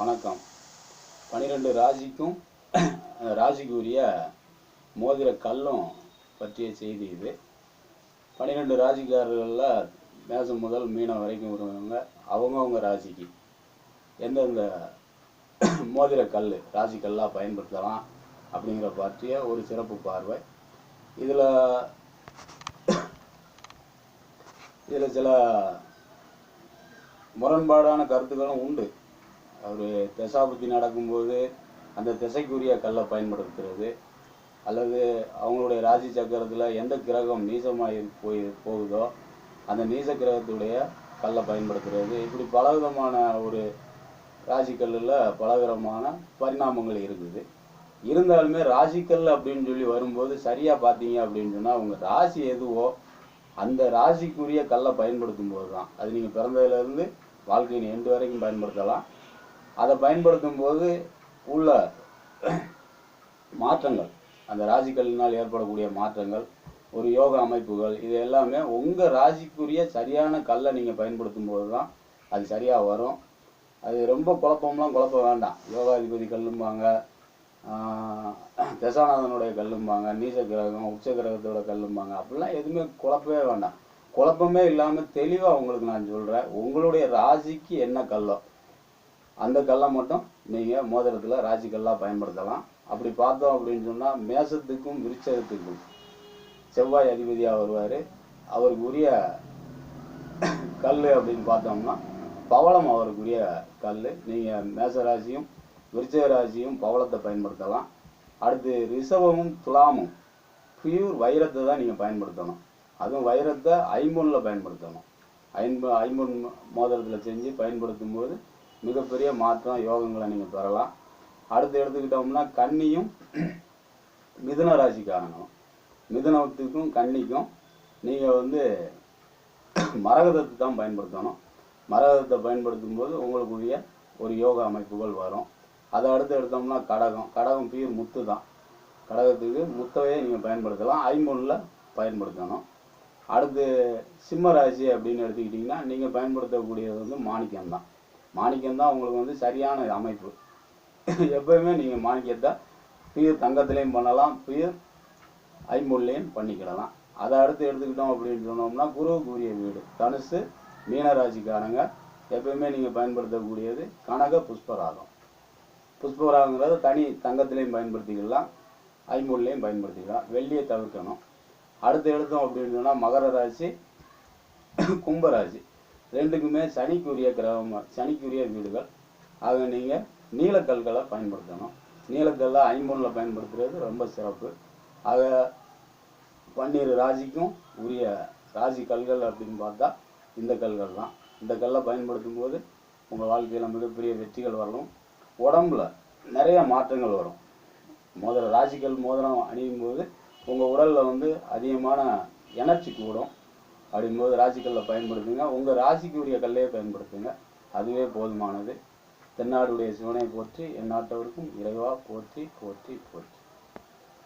வணக்கம். பன்னிரெண்டு ராசிக்கும் அந்த ராசிக்கு உரிய மோதிர கல்லும் பற்றிய செய்தி இது. பன்னிரெண்டு ராசிக்காரர்களில் மேசம் முதல் மீனம் வரைக்கும் வருவாங்க அவங்கவுங்க ராசிக்கு எந்தெந்த மோதிர கல் ராசி கல்லாக பயன்படுத்தலாம் அப்படிங்கிற பற்றிய ஒரு சிறப்பு பார்வை. இதில் இதில் சில முரண்பாடான கருத்துக்களும் உண்டு. ஒரு தசாபுத்தி நடக்கும்போது அந்த திசைக்குரிய கல்லை பயன்படுத்துறது அல்லது அவங்களுடைய ராசி சக்கரத்தில் எந்த கிரகம் நீசமாக போய் போகுதோ அந்த நீச கிரகத்துடைய கல்லை பயன்படுத்துறது. இப்படி பலவிதமான ஒரு ராசிக்கல்லில் பலவிதமான பரிணாமங்கள் இருக்குது. இருந்தாலுமே ராசிக்கல் அப்படின்னு சொல்லி வரும்போது சரியாக பார்த்தீங்க அப்படின்னு சொன்னால் உங்கள் ராசி எதுவோ அந்த ராசிக்குரிய கல்லை பயன்படுத்தும் போது தான் அது நீங்கள் பிறந்ததுலேருந்து வாழ்க்கையின் எண்டு வரைக்கும் பயன்படுத்தலாம். அதை பயன்படுத்தும் போது உள்ள மாற்றங்கள் அந்த ராசிக்கல்லினால் ஏற்படக்கூடிய மாற்றங்கள் ஒரு யோக அமைப்புகள் இது எல்லாமே உங்கள் ராசிக்குரிய சரியான கல்லை நீங்கள் பயன்படுத்தும் போது தான் அது சரியாக வரும். அது ரொம்ப குழப்பம்லாம் குழப்ப வேண்டாம். யோகாதிபதி கல்லும்பாங்க. தசாநாதனுடைய கல்லும்பாங்க. நீச கிரகம் உச்ச கிரகத்தோட கல்லும்பாங்க. அப்படிலாம் எதுவுமே குழப்பவே வேண்டாம். குழப்பமே இல்லாமல் தெளிவாக உங்களுக்கு நான் சொல்கிறேன் உங்களுடைய ராசிக்கு என்ன கல்லோ? அந்த கல்லை மட்டும் நீங்கள் மோதிரத்தில் ராசி கல்லாக பயன்படுத்தலாம். அப்படி பார்த்தோம் அப்படின்னு சொன்னால் மேசத்துக்கும் விருச்சகத்துக்கும் செவ்வாய் அதிபதியாக வருவார். அவருக்கு உரிய கல் அப்படின்னு பார்த்தோம்னா பவளம் அவருக்குரிய கல் நீங்கள் மேச ராசியும் விருச்சக ராசியும் பவளத்தை பயன்படுத்தலாம். அடுத்து ரிஷபமும் துலாமும் பியூர் வைரத்தை தான் நீங்கள் பயன்படுத்தணும். அதுவும் வைரத்தை ஐம்பொன்னில் பயன்படுத்தணும். ஐம்பு ஐம்பொன் மோதிரத்தில் செஞ்சு பயன்படுத்தும் போது மிகப்பெரிய மாற்றம் யோகங்களை நீங்கள் பெறலாம். அடுத்து எடுத்துக்கிட்டோம்னா கன்னியும் மிதுன ராசிக்காரங்களும் மிதுனத்துக்கும் கன்னிக்கும் நீங்கள் வந்து மரகதத்தை தான் பயன்படுத்தணும். மரகதத்தை பயன்படுத்தும் போது உங்களுக்குரிய ஒரு யோகா அமைப்புகள் வரும். அதை அடுத்து எடுத்தோம்னா கடகம். கடகம் பீர் முத்து தான். கடகத்துக்கு முத்தவையே நீங்கள் பயன்படுத்தலாம். ஐம்பொன்னில் பயன்படுத்தணும். அடுத்து சிம்ம ராசி அப்படின்னு எடுத்துக்கிட்டிங்கன்னா நீங்கள் பயன்படுத்தக்கூடியது வந்து மாணிக்கம் தான். மாணிக்கம் தான் உங்களுக்கு வந்து சரியான அமைப்பு. எப்பயுமே நீங்கள் மாணிக்கத்தை பியூர் தங்கத்துலேயும் பண்ணலாம் பியூர் ஐம்பொன்லையும் பண்ணிக்கிடலாம். அதை அடுத்து எடுத்துக்கிட்டோம் அப்படின்னு சொன்னோம்னா குருவுக்குரிய வீடு. தனுசு மீனராசிக்காரங்க. எப்பயுமே நீங்கள் பயன்படுத்தக்கூடியது கனக புஷ்பராகம். புஷ்பராகங்கிறத தனி தங்கத்திலையும் பயன்படுத்திக்கலாம் ஐம்பொன்லையும் பயன்படுத்திக்கலாம் வெள்ளியை தவிர்க்கணும். அடுத்து எடுத்தோம் அப்படின்னு சொன்னால் மகர ராசி கும்பராசி ரெண்டுக்குமே சனிக்குரிய கிரகம் சனிக்குரிய வீடுகள். ஆக நீங்கள் நீலக்கல்களை பயன்படுத்தணும். நீலக்கல்லை ஐம்பொன்னில் பயன்படுத்துறது ரொம்ப சிறப்பு. ஆக பன்னீர் ராசிக்கும் உரிய ராசி கல்கள் அப்படின்னு பார்த்தா இந்த கல்கள் தான். இந்த கல்லை பயன்படுத்தும் போது உங்கள் வாழ்க்கையில் மிகப்பெரிய வெற்றிகள் வரணும். உடம்புல நிறைய மாற்றங்கள் வரும். மோதிர ராசிக்கல் மோதிரம் அணியும் போது உங்கள் உடலில் வந்து அதிகமான எனர்ஜி கூடும். அப்படிங்கும்போது ராசிக்கல்லை பயன்படுத்துங்க. உங்கள் ராசிக்கு உரிய கல்லையே பயன்படுத்துங்க. அதுவே போதுமானது. தென்னாடுடைய சிவனை போற்றி எந்நாட்டவருக்கும் இறைவா போற்றி போற்றி போற்றி.